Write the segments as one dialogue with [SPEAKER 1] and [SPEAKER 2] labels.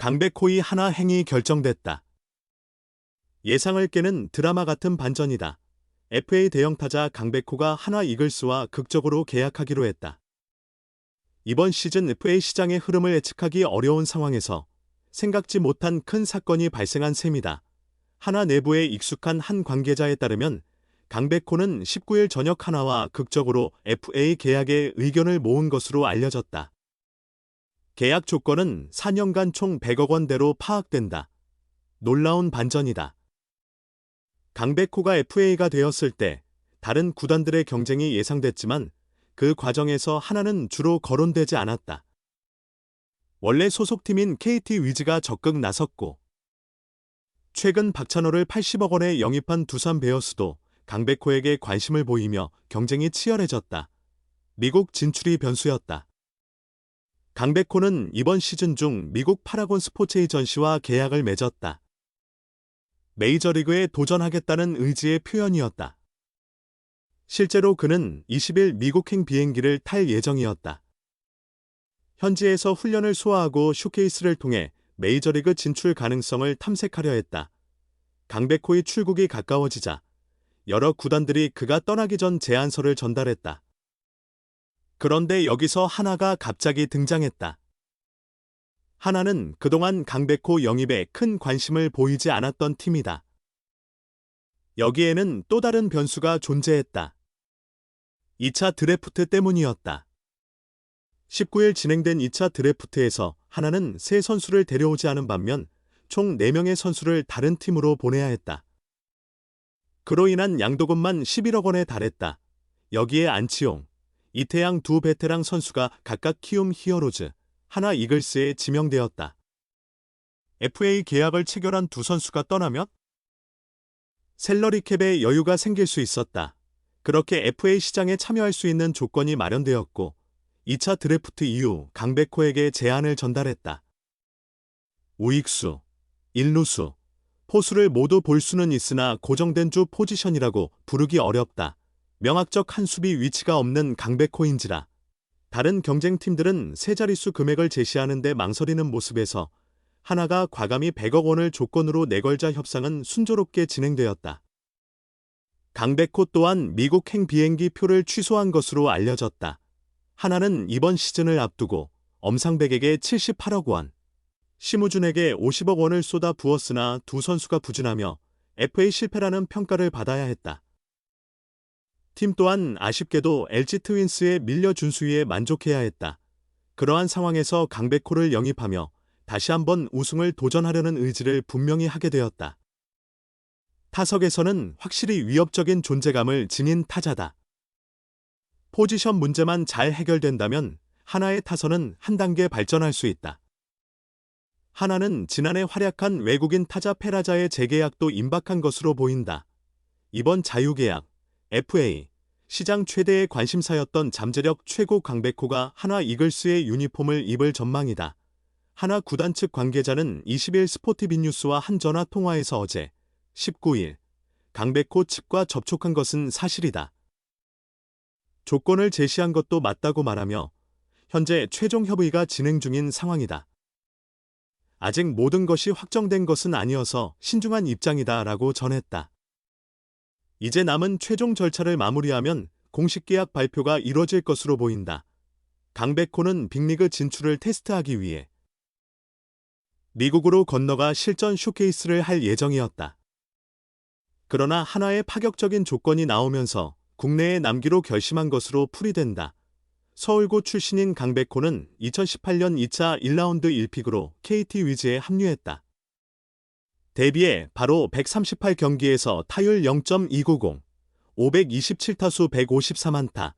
[SPEAKER 1] 강백호의 하나 행이 결정됐다. 예상을 깨는 드라마 같은 반전이다. FA 대형 타자 강백호가 하나 이글스와 극적으로 계약하기로 했다. 이번 시즌 FA 시장의 흐름을 예측하기 어려운 상황에서 생각지 못한 큰 사건이 발생한 셈이다. 하나 내부에 익숙한 한 관계자에 따르면 강백호는 19일 저녁 하나와 극적으로 FA 계약에 의견을 모은 것으로 알려졌다. 계약 조건은 4년간 총 100억 원대로 파악된다. 놀라운 반전이다. 강백호가 FA가 되었을 때 다른 구단들의 경쟁이 예상됐지만 그 과정에서 하나는 주로 거론되지 않았다. 원래 소속팀인 KT 위즈가 적극 나섰고 최근 박찬호를 80억 원에 영입한 두산 베어스도 강백호에게 관심을 보이며 경쟁이 치열해졌다. 미국 진출이 변수였다. 강백호는 이번 시즌 중 미국 파라곤 스포츠 에이전시와 계약을 맺었다. 메이저리그에 도전하겠다는 의지의 표현이었다. 실제로 그는 20일 미국행 비행기를 탈 예정이었다. 현지에서 훈련을 소화하고 쇼케이스를 통해 메이저리그 진출 가능성을 탐색하려 했다. 강백호의 출국이 가까워지자 여러 구단들이 그가 떠나기 전 제안서를 전달했다. 그런데 여기서 하나가 갑자기 등장했다. 하나는 그동안 강백호 영입에 큰 관심을 보이지 않았던 팀이다. 여기에는 또 다른 변수가 존재했다. 2차 드래프트 때문이었다. 19일 진행된 2차 드래프트에서 하나는 세 선수를 데려오지 않은 반면 총 4명의 선수를 다른 팀으로 보내야 했다. 그로 인한 양도금만 11억 원에 달했다. 여기에 안치용, 이태양 두 베테랑 선수가 각각 키움 히어로즈, 하나 이글스에 지명되었다. FA 계약을 체결한 두 선수가 떠나면 셀러리 캡에 여유가 생길 수 있었다. 그렇게 FA 시장에 참여할 수 있는 조건이 마련되었고 2차 드래프트 이후 강백호에게 제안을 전달했다. 우익수, 일루수, 포수를 모두 볼 수는 있으나 고정된 주 포지션이라고 부르기 어렵다. 명확적 한 수비 위치가 없는 강백호인지라 다른 경쟁팀들은 세 자릿수 금액을 제시하는 데 망설이는 모습에서 하나가 과감히 100억 원을 조건으로 내걸자 협상은 순조롭게 진행되었다. 강백호 또한 미국행 비행기 표를 취소한 것으로 알려졌다. 하나는 이번 시즌을 앞두고 엄상백에게 78억 원, 심우준에게 50억 원을 쏟아 부었으나 두 선수가 부진하며 FA 실패라는 평가를 받아야 했다. 팀 또한 아쉽게도 LG 트윈스에 밀려 준수위에 만족해야 했다. 그러한 상황에서 강백호를 영입하며 다시 한번 우승을 도전하려는 의지를 분명히 하게 되었다. 타석에서는 확실히 위협적인 존재감을 지닌 타자다. 포지션 문제만 잘 해결된다면 하나의 타선은 한 단계 발전할 수 있다. 하나는 지난해 활약한 외국인 타자 페라자의 재계약도 임박한 것으로 보인다. 이번 자유계약, FA, 시장 최대의 관심사였던 잠재력 최고 강백호가 하나 이글스의 유니폼을 입을 전망이다. 하나 구단 측 관계자는 20일 스포티비뉴스와 한 전화 통화에서 어제 19일 강백호 측과 접촉한 것은 사실이다. 조건을 제시한 것도 맞다고 말하며 현재 최종 협의가 진행 중인 상황이다. 아직 모든 것이 확정된 것은 아니어서 신중한 입장이다 라고 전했다. 이제 남은 최종 절차를 마무리하면 공식 계약 발표가 이뤄질 것으로 보인다. 강백호는 빅리그 진출을 테스트하기 위해 미국으로 건너가 실전 쇼케이스를 할 예정이었다. 그러나 하나의 파격적인 조건이 나오면서 국내에 남기로 결심한 것으로 풀이된다. 서울고 출신인 강백호는 2018년 2차 1라운드 1픽으로 KT 위즈에 합류했다. 데뷔해 바로 138경기에서 타율 0.290, 527타수 154만타,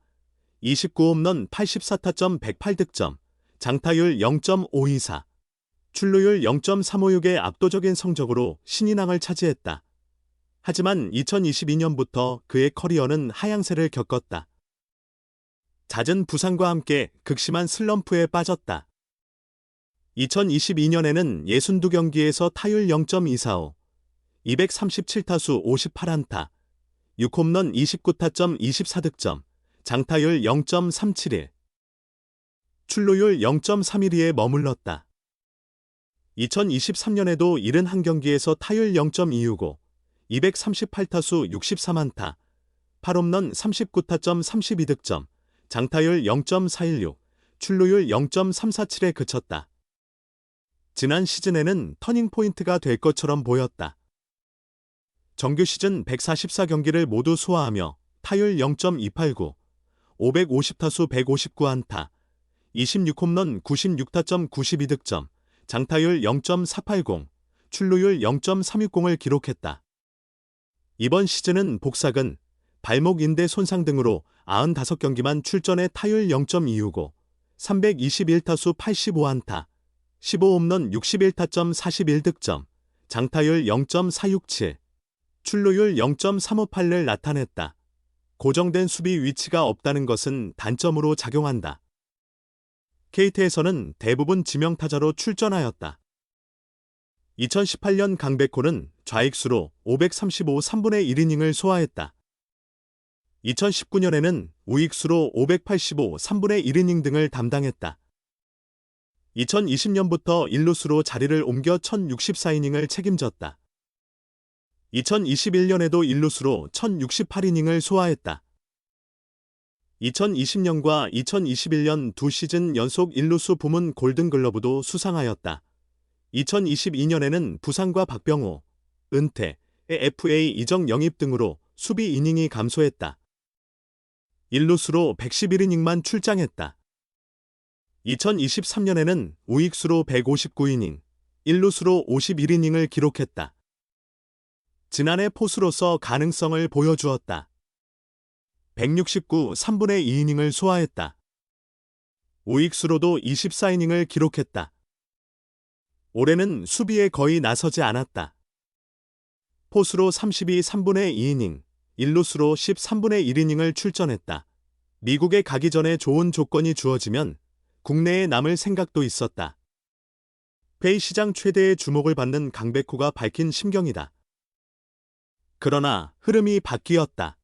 [SPEAKER 1] 29홈런 84타점 108득점, 장타율 0.524, 출루율 0.356의 압도적인 성적으로 신인왕을 차지했다. 하지만 2022년부터 그의 커리어는 하향세를 겪었다. 잦은 부상과 함께 극심한 슬럼프에 빠졌다. 2022년에는 62경기에서 타율 0.245, 237타수 58안타, 6홈런 29타점 24득점, 장타율 0.371, 출루율 0.312에 머물렀다. 2023년에도 71경기에서 타율 0.265, 238타수 63안타, 8홈런 39타점 32득점, 장타율 0.416, 출루율 0.347에 그쳤다. 지난 시즌에는 터닝포인트가 될 것처럼 보였다. 정규 시즌 144경기를 모두 소화하며 타율 0.289, 550타수 159안타, 26홈런 96타점 92득점, 장타율 0.480, 출루율 0.360을 기록했다. 이번 시즌은 복사근, 발목 인대 손상 등으로 95경기만 출전해 타율 0.265, 321타수 85안타, 15홈런 61타점 41득점, 장타율 0.467, 출루율 0.358을 나타냈다. 고정된 수비 위치가 없다는 것은 단점으로 작용한다. KT에서는 대부분 지명타자로 출전하였다. 2018년 강백호는 좌익수로 535 3분의 1이닝을 소화했다. 2019년에는 우익수로 585 3분의 1이닝 등을 담당했다. 2020년부터 일루수로 자리를 옮겨 1064이닝을 책임졌다. 2021년에도 일루수로 1068이닝을 소화했다. 2020년과 2021년 두 시즌 연속 일루수 부문 골든글러브도 수상하였다. 2022년에는 부상과 박병호, 은퇴, FA 이적 영입 등으로 수비 이닝이 감소했다. 일루수로 111이닝만 출장했다. 2023년에는 우익수로 159이닝, 일루수로 51이닝을 기록했다. 지난해 포수로서 가능성을 보여주었다. 169 3분의 2이닝을 소화했다. 우익수로도 24이닝을 기록했다. 올해는 수비에 거의 나서지 않았다. 포수로 32 3분의 2이닝, 일루수로 13분의 1이닝을 출전했다. 미국에 가기 전에 좋은 조건이 주어지면 국내에 남을 생각도 있었다. 페이 시장 최대의 주목을 받는 강백호가 밝힌 심경이다. 그러나 흐름이 바뀌었다.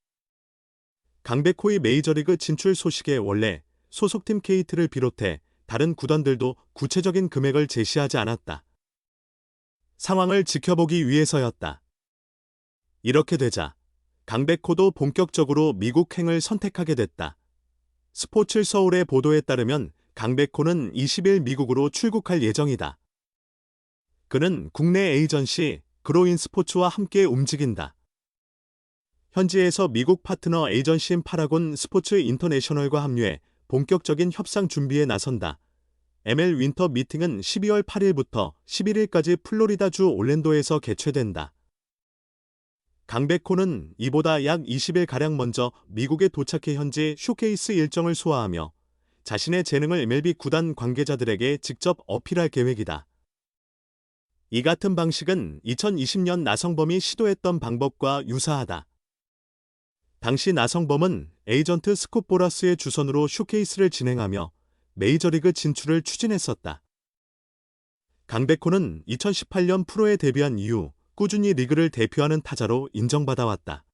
[SPEAKER 1] 강백호의 메이저리그 진출 소식에 원래 소속팀 케이트를 비롯해 다른 구단들도 구체적인 금액을 제시하지 않았다. 상황을 지켜보기 위해서였다. 이렇게 되자 강백호도 본격적으로 미국행을 선택하게 됐다. 스포츠 서울의 보도에 따르면 강백호는 20일 미국으로 출국할 예정이다. 그는 국내 에이전시 그로인 스포츠와 함께 움직인다. 현지에서 미국 파트너 에이전시인 파라곤 스포츠 인터내셔널과 합류해 본격적인 협상 준비에 나선다. ML 윈터 미팅은 12월 8일부터 11일까지 플로리다주 올랜도에서 개최된다. 강백호는 이보다 약 20일가량 먼저 미국에 도착해 현지 쇼케이스 일정을 소화하며 자신의 재능을 MLB 구단 관계자들에게 직접 어필할 계획이다. 이 같은 방식은 2020년 나성범이 시도했던 방법과 유사하다. 당시 나성범은 에이전트 스콧 보라스의 주선으로 쇼케이스를 진행하며 메이저리그 진출을 추진했었다. 강백호는 2018년 프로에 데뷔한 이후 꾸준히 리그를 대표하는 타자로 인정받아왔다.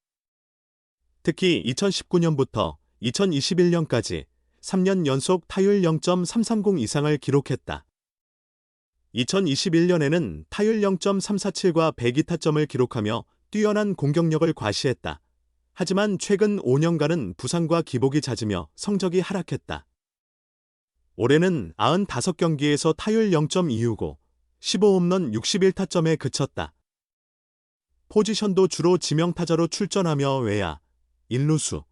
[SPEAKER 1] 특히 2019년부터 2021년까지 3년 연속 타율 0.330 이상을 기록했다. 2021년에는 타율 0.347과 102타점을 기록하며 뛰어난 공격력을 과시했다. 하지만 최근 5년간은 부상과 기복이 잦으며 성적이 하락했다. 올해는 95경기에서 타율 0.265, 15홈런 61타점에 그쳤다. 포지션도 주로 지명타자로 출전하며 외야, 일루수,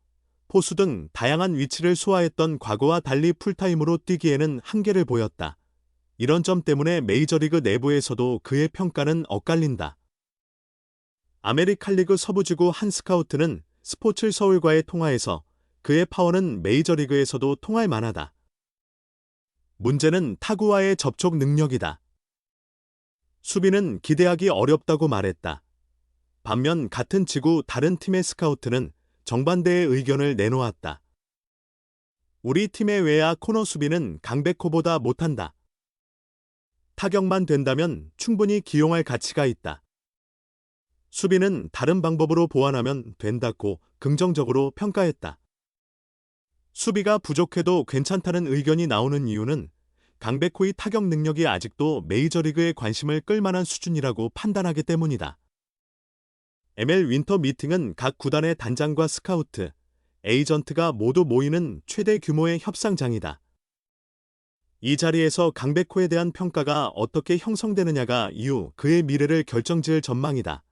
[SPEAKER 1] 포수 등 다양한 위치를 소화했던 과거와 달리 풀타임으로 뛰기에는 한계를 보였다. 이런 점 때문에 메이저리그 내부에서도 그의 평가는 엇갈린다. 아메리칸 리그 서부지구 한 스카우트는 스포츠 서울과의 통화에서 그의 파워는 메이저리그에서도 통할 만하다. 문제는 타구와의 접촉 능력이다. 수비는 기대하기 어렵다고 말했다. 반면 같은 지구 다른 팀의 스카우트는 정반대의 의견을 내놓았다. 우리 팀의 외야 코너 수비는 강백호보다 못한다. 타격만 된다면 충분히 기용할 가치가 있다. 수비는 다른 방법으로 보완하면 된다고 긍정적으로 평가했다. 수비가 부족해도 괜찮다는 의견이 나오는 이유는 강백호의 타격 능력이 아직도 메이저리그의 관심을 끌만한 수준이라고 판단하기 때문이다. ML 윈터 미팅은 각 구단의 단장과 스카우트, 에이전트가 모두 모이는 최대 규모의 협상장이다. 이 자리에서 강백호에 대한 평가가 어떻게 형성되느냐가 이후 그의 미래를 결정지을 전망이다.